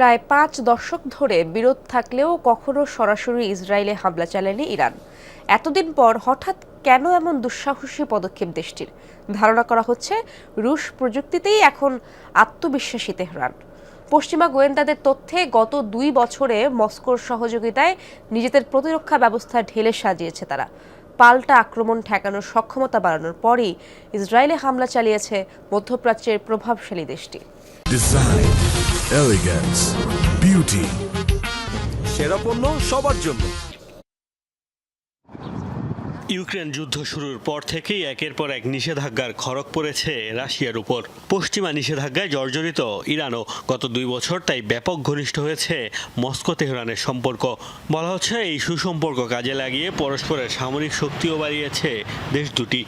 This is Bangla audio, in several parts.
প্রায় পাঁচ দশক ধরে বিরোধ থাকলেও কখনো সরাসরি ইসরায়েলে হামলা চালায়নি ইরান। এতদিন পর হঠাৎ কেন এমন দুঃসাহসী পদক্ষেপ দেশটির? ধারণা করা হচ্ছে, রুশ প্রযুক্তিতেই এখন আত্মবিশ্বাসী তেহরান। পশ্চিমা গোয়েন্দাদের তথ্যে গত দুই বছরে মস্কোর সহযোগিতায় নিজেদের প্রতিরক্ষা ব্যবস্থা ঢেলে সাজিয়েছে তারা। পাল্টা আক্রমণ ঠেকানোর সক্ষমতা বাড়ানোর পরই ইসরায়েলে হামলা চালিয়েছে মধ্যপ্রাচ্যের প্রভাবশালী দেশটি। Elegance, beauty. সেরা পণ্য সবার জন্য। ইউক্রেন যুদ্ধ শুরুর পর থেকেই একের পর এক নিষেধাজ্ঞার খড়ক পড়েছে রাশিয়ার উপর। পশ্চিমা নিষেধাজ্ঞায় জর্জরিত ইরানও গত দুই বছর তাই ব্যাপক ঘনিষ্ঠ হয়েছে মস্কো তেহরানের সম্পর্ক। বলা হচ্ছে এই সুসম্পর্ক কাজে লাগিয়ে পরস্পরের সামরিক শক্তিও বাড়িয়েছে দেশ দুটি।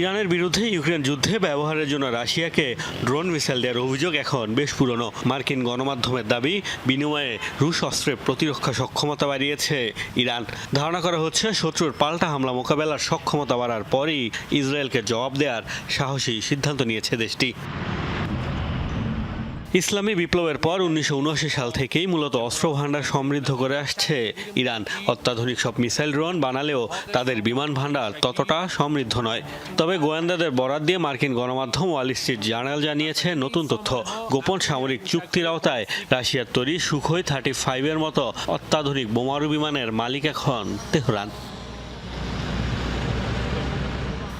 ইরানের বিরুদ্ধে ইউক্রেন যুদ্ধে ব্যবহারের জন্য রাশিয়াকে ড্রোন মিসাইল দেওয়ার অভিযোগ এখন বেশ পুরনো। মার্কিন গণমাধ্যমের দাবি, বিনিময়ে রুশ অস্ত্রের প্রতিরক্ষা সক্ষমতা বাড়িয়েছে ইরান। ধারণা করা হচ্ছে, শত্রুর পাল্টা হামলা মোকাবেলার সক্ষমতা বাড়ার পরই ইসরায়েলকে জবাব দেওয়ার সাহসী সিদ্ধান্ত নিয়েছে দেশটি। ইসলামী বিপ্লবের পর উনিশশো উনআশি সাল থেকেই মূলত অস্ত্র ভাণ্ডার সমৃদ্ধ করে আসছে ইরান। অত্যাধুনিক সব মিসাইল ড্রোন বানালেও তাদের বিমান ভাণ্ডার ততটা সমৃদ্ধ নয়। তবে গোয়েন্দাদের বরাত দিয়ে মার্কিন গণমাধ্যম ওয়াল স্ট্রিট জার্নাল জানিয়েছে, নতুন তথ্য, গোপন সামরিক চুক্তির আওতায় রাশিয়ার তৈরি সুখই থার্টি ফাইভের মতো অত্যাধুনিক বোমারু বিমানের মালিক এখন তেহরান।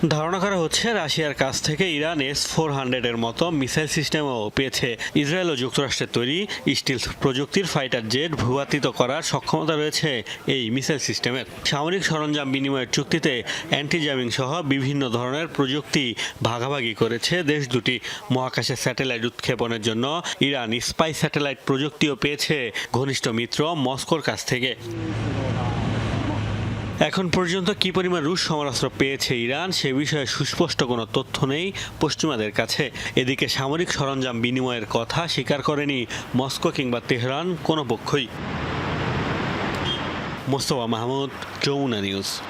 ধারণা করা হচ্ছে রাশিয়ার কাছ থেকে ইরান এস ফোর হান্ড্রেডের মতো মিসাইল সিস্টেমও পেয়েছে। ইসরায়েল ও যুক্তরাষ্ট্রের তৈরি স্টিল প্রযুক্তির ফাইটার জেট ভূয়াতিত করার সক্ষমতা রয়েছে এই মিসাইল সিস্টেমের। সামরিক সরঞ্জাম বিনিময়ের চুক্তিতে অ্যান্টি জ্যামিং সহ বিভিন্ন ধরনের প্রযুক্তি ভাগাভাগি করেছে দেশ দুটি। মহাকাশে স্যাটেলাইট উৎক্ষেপণের জন্য ইরান স্পাই স্যাটেলাইট প্রযুক্তিও পেয়েছে, ঘনিষ্ঠ মিত্র মস্কোর কাছ থেকে। এখন পর্যন্ত কি পরিমাণ রুশ সমরাস্ত্র পেয়েছে ইরান, সে বিষয়ে সুস্পষ্ট কোনো তথ্য নেই পশ্চিমাদের কাছে। এদিকে সামরিক সরঞ্জাম বিনিময়ের কথা স্বীকার করেনি মস্কো কিংবা তেহরান কোনো পক্ষই। মোস্তফা মাহমুদ, যমুনা নিউজ।